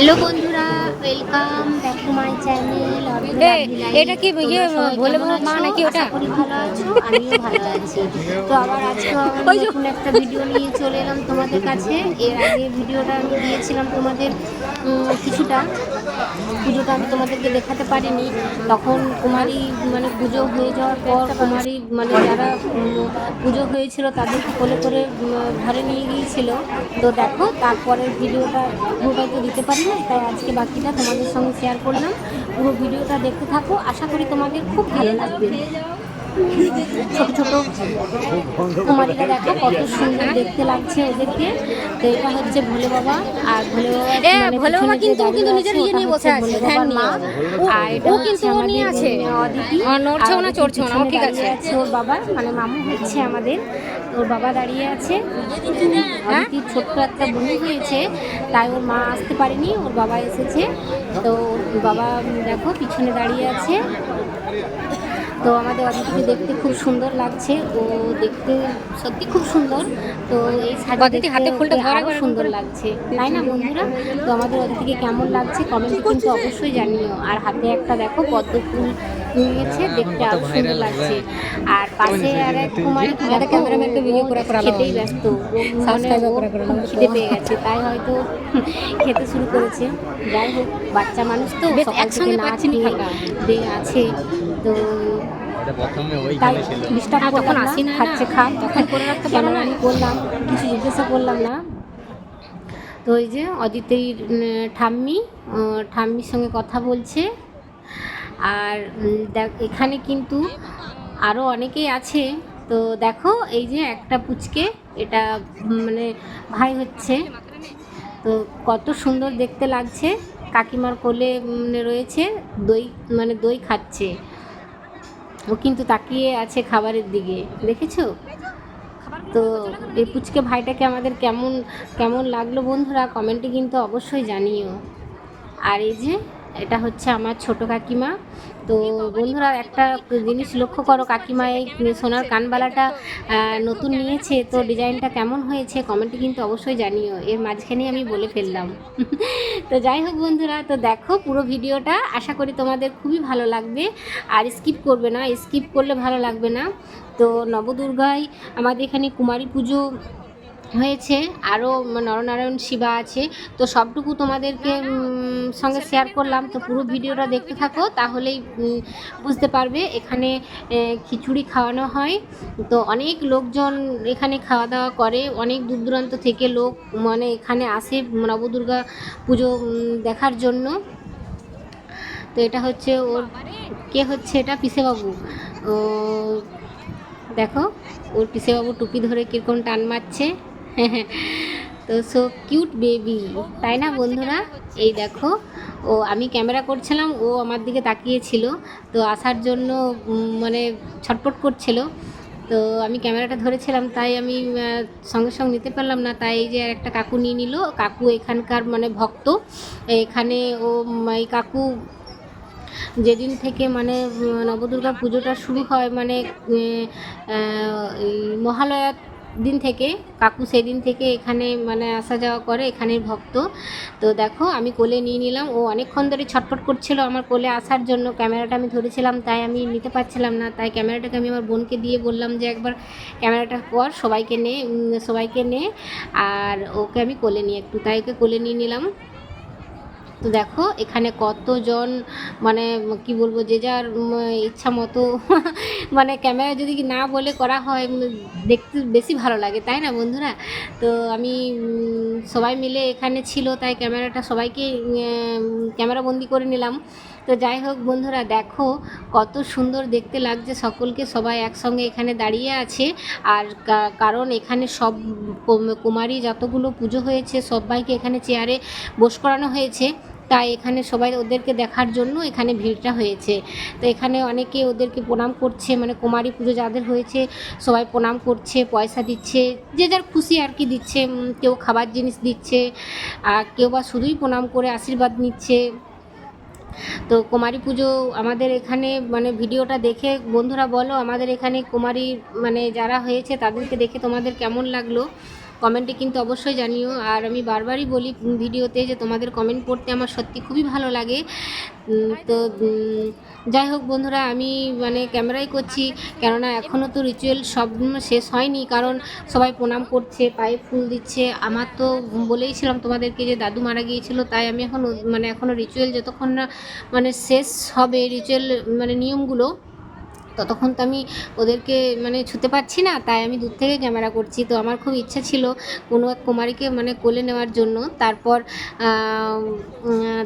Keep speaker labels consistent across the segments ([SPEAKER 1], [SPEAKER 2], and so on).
[SPEAKER 1] Hello বন্ধুরা welcome back to my channel
[SPEAKER 2] এটা কি ইয়ে, ভোলে বাবা মা নাকি ওটা?
[SPEAKER 1] ভালো আছো আমিও ভালো আছি। তো আবার আজকে আবার নতুন একটা ভিডিও নিয়ে চলে এলাম তোমাদের কাছে। এর আগে ভিডিওটা আমি দিয়েছিলাম তোমাদের কিছুটা। পুজোটা আমি তোমাদেরকে দেখাতে পারিনি। তখন কুমারী মানে পুজো হয়ে যাওয়ার পর কুমারী মানে যারা পুজো হয়েছিল তাদেরকে কোলে করে ঘরে নিয়ে গিয়েছিল। তো দেখো তারপরের ভিডিওটা পুরোটাই তো দিতে পারি না তাই আজকে বাকিটা তোমাদের সঙ্গে শেয়ার করলাম। পুরো ভিডিওটা দেখতে থাকো। আশা করি তোমাদের খুব ভালো লাগবে। ছোট ছোট কুমারীরা দেখো কত সুন্দর দেখতে লাগছে এদেরকে তো এটা হচ্ছে ভোলে বাবা আর ভোলে বাবা মানে
[SPEAKER 2] ভোলে বাবা কিন্তু- কিন্তু নিজের
[SPEAKER 1] আছে,
[SPEAKER 2] ইয়ে নিয়ে বসে আছে, ধ্যান
[SPEAKER 1] মা। আর
[SPEAKER 2] ও কিন্তু ও নিয়ে আছে। নড়ছেও না, চড়ছেও না, ঠিক আছে।
[SPEAKER 1] ওর বাবা মানে মামু হচ্ছে আমাদের ওর বাবা দাঁড়িয়ে আছে অদিতির ছোট্ট একটা বোন হয়েছে তাই ওর মা আসতে পারেনি ওর বাবা এসেছে তো বাবা দেখো পিছনে দাঁড়িয়ে আছে তো আমাদের অদিতিকে দেখতে খুব সুন্দর লাগছে। ও দেখতে সত্যি খুব সুন্দর। তো এই সাজা
[SPEAKER 2] হাতে ফুলটা
[SPEAKER 1] ওকে
[SPEAKER 2] ধরা আরও
[SPEAKER 1] সুন্দর লাগছে। তাই না বন্ধুরা? তো আমাদের অদিতিকে কেমন লাগছে কমেন্টে কিন্তু অবশ্যই জানিও। আর হাতে একটা দেখো পদ্ম ফুল নিয়েছে দেখতে আরও সুন্দর লাগছে। আর পাশে আর এক কুমারী
[SPEAKER 2] ক্যামেরাম্যানকে ভিডিও করে
[SPEAKER 1] খেতেই ব্যস্ত। খিদে পেয়ে গেছে। তাই হয়তো খেতে শুরু করেছে। যাই হোক বাচ্চা মানুষ তো
[SPEAKER 2] একসঙ্গে
[SPEAKER 1] না
[SPEAKER 2] পাচ্ছি না
[SPEAKER 1] খেয়ে
[SPEAKER 2] থাকা।
[SPEAKER 1] দিয়ে আছে। তো ডিস্টার্ব
[SPEAKER 2] হ্যাঁ,
[SPEAKER 1] করলাম না খাচ্ছে।
[SPEAKER 2] তখন করে রাখতে
[SPEAKER 1] কেন আমি করলাম কিছু জিজ্ঞাসা করলাম না। তো ওই যে অদিতির ঠাম্মি ঠাম্মির সঙ্গে কথা বলছে। আর দেখ এখানে কিন্তু আরও অনেকেই আছে। তো দেখো এই যে একটা পুচকে এটা মানে ভাই হচ্ছে। তো কত সুন্দর দেখতে লাগছে। কাকিমার কোলে রয়েছে দই মানে দই খাচ্ছে। ও কিন্তু তাকিয়ে আছে খাবারের দিকে। দেখেছ? তো এই পুচকে ভাইটাকে আমাদের কেমন কেমন লাগল বন্ধুরা? কমেন্টে কিন্তু অবশ্যই জানিও। আর এই যে, এটা হচ্ছে আমার ছোট কাকিমা। তো বন্ধুরা একটা জিনিস লক্ষ্য করো, কাকিমা এই সোনার কানবালাটা নতুন নিয়েছে, তো ডিজাইনটা কেমন হয়েছে কমেন্টে কিন্তু অবশ্যই জানিও। এর মাঝখানে আমি বলে ফেললাম। তো যাই হোক বন্ধুরা, তো দেখো পুরো ভিডিওটা, আশা করি তোমাদের খুবই ভালো লাগবে। আর স্কিপ করবে না, স্কিপ করলে ভালো লাগবে না। তো নবদুর্গায় আমাদের এখানে কুমারী পুজো হয়েছে আরও নরনারায়ণ শিবা আছে, তো সবটুকু তোমাদেরকে সঙ্গে শেয়ার করলাম। তো পুরো ভিডিওটা দেখতে থাকো, তাহলেই বুঝতে পারবে এখানে খিচুড়ি খাওয়ানো হয়। তো অনেক লোকজন এখানে খাওয়া দাওয়া করে, অনেক দূর দূরান্ত থেকে লোক মানে এখানে আসে নবদুর্গা পুজো দেখার জন্য। তো এটা হচ্ছে ওর, কে হচ্ছে এটা? পিসেবাবু। দেখো, ওর পিসেবাবু টুপি ধরে কীরকম টান মারছে। তো সো কিউট বেবি তাই না বন্ধুরা? এই দেখো, ও আমি ক্যামেরা করছিলাম, ও আমার দিকে তাকিয়েছিল, তো আসার জন্য মানে ছটপট করছিল। তো আমি ক্যামেরাটা ধরেছিলাম, তাই আমি সঙ্গে সঙ্গে নিতে পারলাম না। তাই যে একটা কাকু নিয়ে নিল, কাকু এখানকার মানে ভক্ত। এখানে ও এই কাকু যেদিন থেকে মানে নবদুর্গা পুজোটা শুরু হয় মানে মহালয়ার দিন থেকে, কাকু সেদিন থেকে এখানে মানে আসা যাওয়া করে, এখানের ভক্ত। তো দেখো, আমি কোলে নিয়ে নিলাম। ও অনেকক্ষণ ধরে ছটফট করছিল আমার কোলে আসার জন্য। ক্যামেরাটা আমি ধরেছিলাম, তাই আমি নিতে পারছিলাম না। তাই ক্যামেরাটাকে আমি আমার বোনকে দিয়ে বললাম যে, একবার ক্যামেরাটা পর সবাইকে নে সবাইকে নে। আর ওকে আমি কোলে নিয়ে, একটু তাই ওকে কোলে নিয়ে নিলাম। তো দেখো, এখানে কতজন মানে কি বলব, যে যার ইচ্ছা মতো মানে ক্যামেরা যদি না বলে করা হয় দেখতে বেশি ভালো লাগে, তাই না বন্ধুরা? তো আমি সবাই মিলে এখানে ছিল, তাই ক্যামেরাটা সবাইকে ক্যামেরা বন্দি করে নিলাম। তো যাই হোক বন্ধুরা, দেখো কত সুন্দর দেখতে লাগছে সকলকে। সবাই একসঙ্গে এখানে দাঁড়িয়ে আছে। আর কারণ এখানে সব কুমারী যতগুলো পুজো হয়েছে, সবাইকে এখানে চেয়ারে বস করানো হয়েছে। তাই এখানে সবাই ওদেরকে দেখার জন্য এখানে ভিড়টা হয়েছে। তো এখানে অনেকে ওদেরকে প্রণাম করছে মানে কুমারী পুজো যাদের হয়েছে, সবাই প্রণাম করছে, পয়সা দিচ্ছে, যে যার খুশি আর কি দিচ্ছে কেউ খাবার জিনিস দিচ্ছে, আর কেউ বা শুধুই প্রণাম করে আশীর্বাদ নিচ্ছে। তো কুমারী পুজো আমাদের এখানে মানে ভিডিওটা দেখে বন্ধুরা বলো, আমাদের এখানে কুমারী মানে যারা হয়েছে তাদেরকে দেখে তোমাদের কেমন লাগল? কমেন্টে কিন্তু অবশ্যই জানিও। আর আমি বারবারই বলি ভিডিওতে যে তোমাদের কমেন্ট পড়তে আমার সত্যি খুবই ভালো লাগে। তো যাই হোক বন্ধুরা, আমি মানে ক্যামেরাই করছি, কেননা এখনও তো রিচুয়াল সব শেষ হয়নি, কারণ সবাই প্রণাম করছে, পায়ে ফুল দিচ্ছে। আমার তো বলেইছিলাম তোমাদেরকে যে দাদু মারা গিয়েছিল, তাই আমি এখন মানে এখনও রিচুয়াল যতক্ষণ না মানে শেষ হবে রিচুয়াল মানে নিয়মগুলো ততক্ষণ তো আমি ওদেরকে মানে ছুতে পারছি না, তাই আমি দূর থেকে ক্যামেরা করছি। তো আমার খুব ইচ্ছা ছিল কোনো এক কুমারীকে মানে কোলে নেওয়ার জন্য। তারপর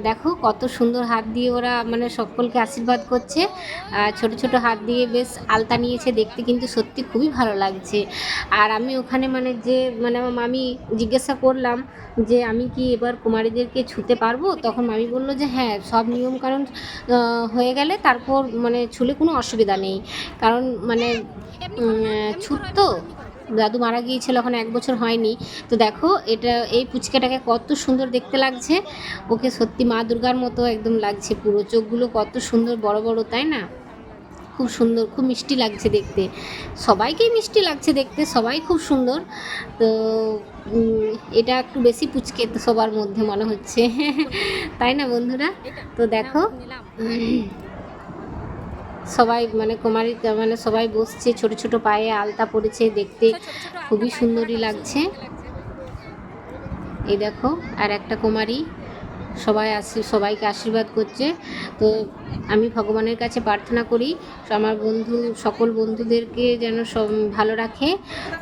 [SPEAKER 1] দেখো কত সুন্দর হাত দিয়ে ওরা মানে সকলকে আশীর্বাদ করছে। ছোট ছোট হাত দিয়ে বেশ আলতা নিয়েছে, দেখতে কিন্তু সত্যি খুবই ভালো লাগছে। আর আমি ওখানে মানে যে মানে আমার মামি জিজ্ঞাসা করলাম যে, আমি কি এবার কুমারীদেরকে ছুতে পারব? তখন মামি বলল যে হ্যাঁ সব নিয়ম কারণ হয়ে গেলে তারপর মানে ছুলে কোনো অসুবিধা নেই। কারণ মানে ছুত তো দাদু মারা গিয়েছিল এখন এক বছর হয়নি। তো দেখো এটা এই পুচকেটাকে কত সুন্দর দেখতে লাগছে। ওকে সত্যি মা দুর্গার মতো একদম লাগছে পুরো। চোখগুলো কত সুন্দর বড় বড় তাই না? খুব সুন্দর খুব মিষ্টি লাগছে দেখতে। সবাইকেই মিষ্টি লাগছে দেখতে সবাই খুব সুন্দর। তো এটা একটু বেশি পুচকে সবার মধ্যে মনে হচ্ছে। তাই না বন্ধুরা? তো দেখো সবাই মানে কুমারী মানে সবাই বসছে ছোট ছোট পায়ে আলতা পড়েছে দেখতে। খুবই সুন্দরই লাগছে। এই দেখো আর একটা কুমারী। সবাই আশী সবাইকে আশীর্বাদ করছে। তো আমি ভগবানের কাছে প্রার্থনা করি আমার বন্ধু সকল বন্ধুদেরকে যেন সব ভালো রাখে।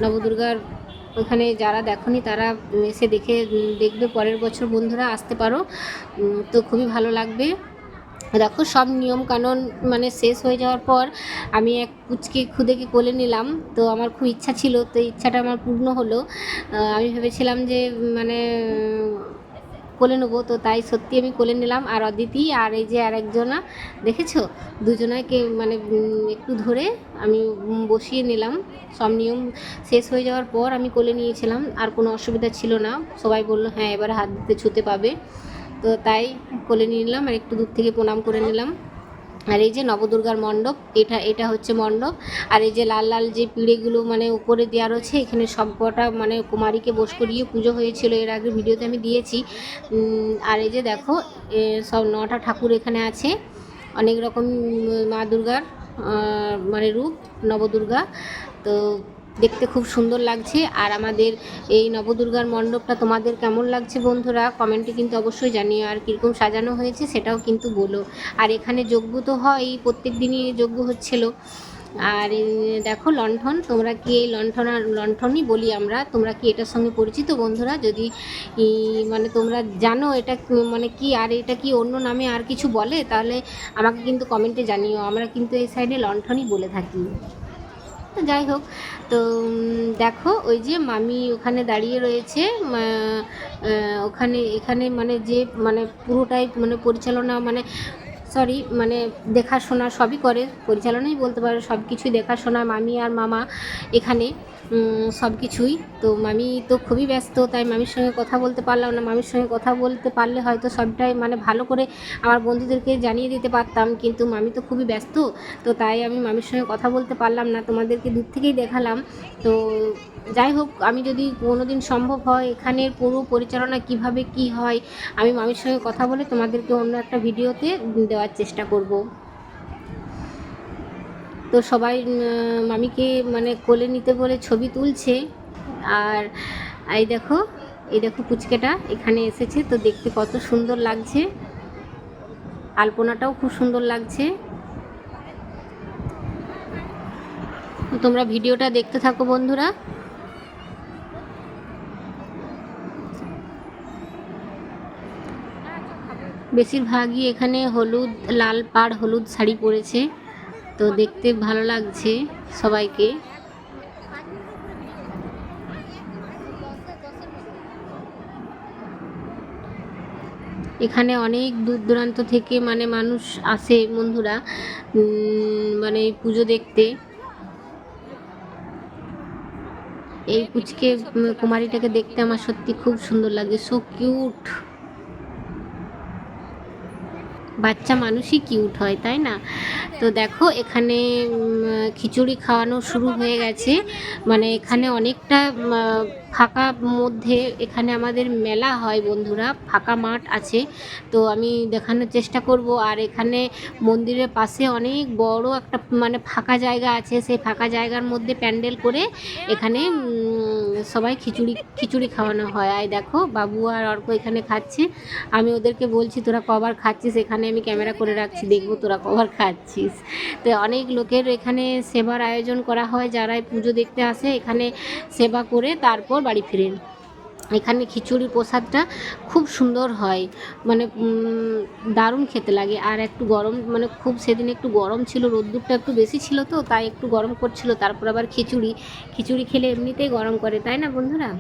[SPEAKER 1] নবদুর্গার ওখানে যারা দেখনি তারা এসে দেখে দেখবে পরের বছর বন্ধুরা আসতে পারো। তো খুবই ভালো লাগবে। দেখো, সব নিয়ম কানুন মানে শেষ হয়ে যাওয়ার পর আমি এক পুচকে খুদেকে কোলে নিলাম। তো আমার খুব ইচ্ছা ছিল, তো ইচ্ছাটা আমার পূর্ণ হলো। আমি ভেবেছিলাম যে মানে কোলে নেব। তো তাই সত্যি আমি কোলে নিলাম। আর অদিতি আর এই যে আর একজনা দেখেছ? দুজনাকে মানে একটু ধরে আমি বসিয়ে নিলাম। সব নিয়ম শেষ হয়ে যাওয়ার পর আমি কোলে নিয়েছিলাম। আর কোনো অসুবিধা ছিল না। সবাই বলল হ্যাঁ এবার হাত দিতে ছুতে পাবে। তো তাই কোলে নিয়ে নিলাম আর একটু দূর থেকে প্রণাম করে নিলাম। আর এই যে নবদুর্গার মণ্ডপ, এটা এটা হচ্ছে মণ্ডপ। আর এই যে লাল লাল যে পিঁড়েগুলো মানে উপরে দেওয়া রয়েছে, এখানে সব কটা মানে কুমারীকে বস করিয়ে পুজো হয়েছিল। এর আগে ভিডিওতে আমি দিয়েছি। আর এই যে দেখো সব নটা ঠাকুর এখানে আছে। অনেক রকম মা দুর্গার মানে রূপ নবদুর্গা। তো দেখতে খুব সুন্দর লাগছে। আর আমাদের এই নবদুর্গার মণ্ডপটা তোমাদের কেমন লাগছে বন্ধুরা? কমেন্টে কিন্তু অবশ্যই জানিও আর কীরকম সাজানো হয়েছে সেটাও কিন্তু বলো। আর এখানে যজ্ঞ তো হয় প্রত্যেক দিনই যজ্ঞ হচ্ছিল। আর দেখো লণ্ঠন, তোমরা কি এই লণ্ঠন আর লণ্ঠনই বলি আমরা? তোমরা কি এটার সঙ্গে পরিচিত বন্ধুরা? যদি মানে তোমরা জানো এটা মানে কি আর এটা কি অন্য নামে আর কিছু বলে, তাহলে আমাকে কিন্তু কমেন্টে জানিও। আমরা কিন্তু এই সাইডে লণ্ঠনই বলে থাকি। যাই হোক, তো দেখো ওই যে মামি ওখানে দাঁড়িয়ে রয়েছে ওখানে, এখানে মানে যে মানে পুরোটাই মানে পরিচালনা মানে সরি মানে দেখাশোনা সবই করে, পরিচালনাই বলতে পারো সব কিছুই দেখাশোনা, মামি আর মামা এখানে সব কিছুই তো মামি তো খুবই ব্যস্ত, তাই মামির সঙ্গে কথা বলতে পারলাম না। মামির সঙ্গে কথা বলতে পারলে হয়তো সবটাই মানে ভালো করে আমার বন্ধুদেরকে জানিয়ে দিতে পারতাম, কিন্তু মামি তো খুবই ব্যস্ত, তো তাই আমি মামির সঙ্গে কথা বলতে পারলাম না, তোমাদেরকে দূর থেকেই দেখালাম। তো যাই হোক, আমি যদি কোনো দিন সম্ভব হয় এখানের পুরো পরিচালনা কীভাবে কি হয়, আমি মামির সঙ্গে কথা বলে তোমাদেরকে অন্য একটা ভিডিওতে দেওয়ার চেষ্টা করব। তো সবাই মামিকে মানে কোলে নিতে বলে ছবি তুলছে। আর এই দেখো এই দেখো পুচকেটা এখানে এসেছে। তো দেখতে কত সুন্দর লাগছে। আলপনাটাও খুব সুন্দর লাগছে। তোমরা ভিডিওটা দেখতে থাকো বন্ধুরা। বেশিরভাগই এখানে হলুদ, লাল পাড় হলুদ শাড়ি পরেছে। তো দেখতে ভালো লাগছে সবাইকে। এখানে অনেক দূর দূরান্ত থেকে মানে মানুষ আসে, বন্ধুরা। মানে পুজো দেখতে। এই পুচকে কুমারীটাকে দেখতে আমার সত্যি খুব সুন্দর লাগে। সো কিউট বাচ্চা মানুষই কিউট হয়, তাই না? তো দেখো, এখানে খিচুড়ি খাওয়ানো শুরু হয়ে গেছে। মানে এখানে অনেকটা ফাঁকা মধ্যে এখানে আমাদের মেলা হয় বন্ধুরা, ফাঁকা মাঠ আছে। তো আমি দেখানোর চেষ্টা করব। আর এখানে মন্দিরের পাশে অনেক বড় একটা মানে ফাঁকা জায়গা আছে। সেই ফাঁকা জায়গার মধ্যে প্যান্ডেল করে এখানে সবাই খিচুড়ি খিচুড়ি খাওয়ানো হয়। আর দেখো, বাবু আর অর্ক এখানে খাচ্ছে। আমি ওদেরকে বলছি, তোরা কবার খাচ্ছিস? এখানে আমি ক্যামেরা করে রাখছি, দেখব তোরা কবার খাচ্ছিস। তো অনেক লোকের এখানে সেবার আয়োজন করা হয় যারা এই পুজো দেখতে আসে, এখানে সেবা করে তারপর বাড়ি ফিরেন এখানে খিচুড়ি প্রসাদটা খুব সুন্দর হয়। মানে দারুণ খেতে লাগে। আর একটু গরম মানে খুব সেদিন একটু গরম ছিল, রোদ্দুরটা একটু বেশি ছিল তো, তাই একটু গরম করছিল। তারপর আবার খিচুড়ি। খিচুড়ি খেলে এমনিতেই গরম করে, তাই না বন্ধুরা?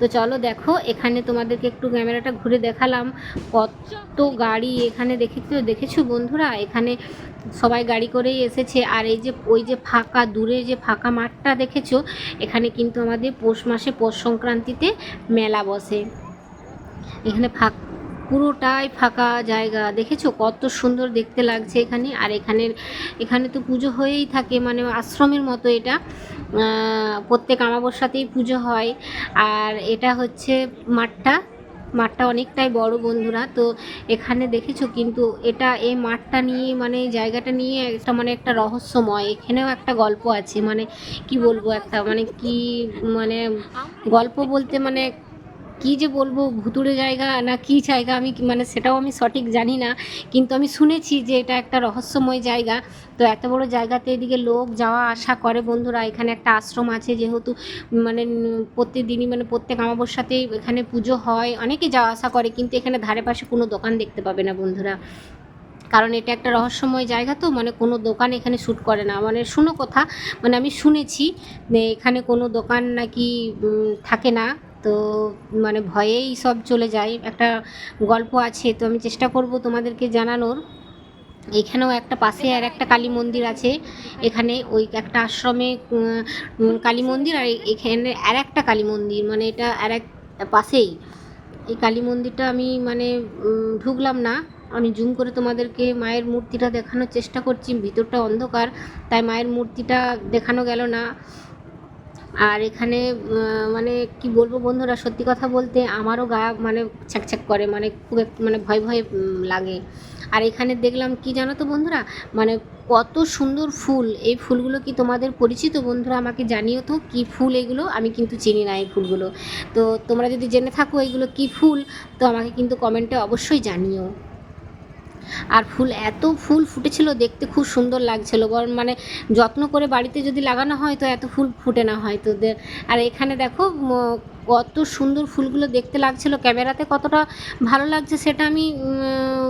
[SPEAKER 1] তো চলো দেখো, এখানে তোমাদেরকে একটু ক্যামেরাটা ঘুরে দেখালাম। কত গাড়ি এখানে দেখেছ? দেখেছ বন্ধুরা? এখানে সবাই গাড়ি করেই এসেছে। আর এই যে, ওই যে ফাঁকা, দূরে যে ফাঁকা মাঠটা দেখেছ, এখানে কিন্তু আমাদের পৌষ মাসে পৌষ সংক্রান্তিতে মেলা বসে। এখানে ফাঁক পুরোটাই ফাঁকা জায়গা। দেখেছ? কত সুন্দর দেখতে লাগছে এখানে। আর এখানের, এখানে তো পুজো হয়েই থাকে মানে আশ্রমের মতো এটা। প্রত্যেক আমাবস্যাতেই পুজো হয়। আর এটা হচ্ছে মাঠটা। মাঠটা অনেকটাই বড় বন্ধুরা। তো এখানে দেখেছ কিন্তু এটা, এই মাঠটা নিয়ে মানে জায়গাটা নিয়ে একটা মানে একটা রহস্যময়। এখানেও একটা গল্প আছে। মানে কি বলব একটা মানে কি মানে গল্প বলতে মানে কি যে বলব ভুতুড়ে জায়গা না কি জায়গা আমি মানে সেটাও আমি সঠিক জানি না। কিন্তু আমি শুনেছি যে এটা একটা রহস্যময় জায়গা। তো এত বড় জায়গাতে এদিকে লোক যাওয়া আসা করে বন্ধুরা। এখানে একটা আশ্রম আছে যেহেতু মানে উম, প্রত্যেক দিনই মানে প্রত্যেক অমাবস্যাতেই এখানে পুজো হয়। অনেকে যাওয়া আসা করে কিন্তু এখানে ধারে পাশে কোনো দোকান দেখতে পাবে না বন্ধুরা। কারণ এটা একটা রহস্যময় জায়গা তো মানে কোনো দোকান এখানে শ্যুট করে না। মানে শুনো কথা মানে আমি শুনেছি এখানে কোনো দোকান নাকি থাকে না। তো মানে ভয়েই সব চলে যায়। একটা গল্প আছে, তো আমি চেষ্টা করব তোমাদেরকে জানানোর। এখানেও একটা পাশে আর একটা কালী মন্দির আছে। এখানে ওই একটা আশ্রমে কালী মন্দির আর এখানে আর একটা কালী মন্দির মানে এটা আর এক পাশেই। এই কালী মন্দিরটা আমি মানে ঢুকলাম না। আমি জুম করে তোমাদেরকে মায়ের মূর্তিটা দেখানোর চেষ্টা করছি, ভিতরটা অন্ধকার, তাই মায়ের মূর্তিটা দেখানো গেল না। আর এখানে মানে কি বলব বন্ধুরা, সত্যি কথা বলতে আমারও গা মানে ছ্যাকছ্যাক করে মানে খুব মানে ভয় ভয় লাগে। আর এখানে দেখলাম কি জানো তো বন্ধুরা মানে কত সুন্দর ফুল। এই ফুলগুলো কি তোমাদের পরিচিত? বন্ধুরা, আমাকে জানিও তো কী ফুল এগুলো? আমি কিন্তু চিনি না এই ফুলগুলো। তো তোমরা যদি জেনে থাকো এগুলো কি ফুল, তো আমাকে কিন্তু কমেন্টে অবশ্যই জানিও। আর ফুল এত ফুল ফুটেছিল, দেখতে খুব সুন্দর লাগছিল। বরং মানে যত্ন করে বাড়িতে যদি লাগানো হয় তো এত ফুল ফুটে না হয় তো দে- আর এখানে দেখো কত সুন্দর ফুলগুলো দেখতে লাগছিল। ক্যামেরাতে কতটা ভালো লাগছে সেটা আমি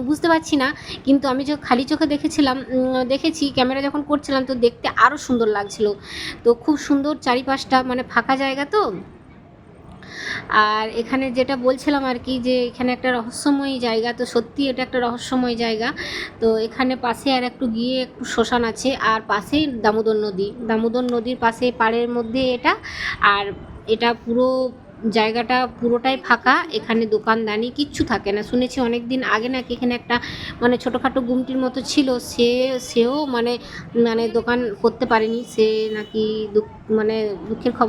[SPEAKER 1] বুঝতে পারছি না। কিন্তু আমি যে খালি চোখে দেখেছিলাম দেখেছি, ক্যামেরা যখন করছিলাম তো দেখতে আরও সুন্দর লাগছিল। তো খুব সুন্দর চারিপাশটা মানে ফাঁকা জায়গা তো? আর এখানে যেটা বলছিলাম আর কি যে এখানে একটা রহস্যময় জায়গা, তো সত্যি এটা একটা রহস্যময় জায়গা। তো এখানে পাশে আর একটু গিয়ে একটু শ্মশান আছে, আর পাশেই দামোদর নদী। দামোদর নদীর পাশে পাড়ের মধ্যে এটা, আর এটা পুরো জায়গাটা পুরোটাই ফাঁকা, এখানে দোকানদানি কিচ্ছু থাকে না। শুনেছি অনেক দিন আগে নাকি এখানে একটা মানে ছোটোখাটো গুমটির মতো ছিল, সে, সেও মানে মানে দোকান করতে পারেনি, সে নাকি মানে দুঃখের খবর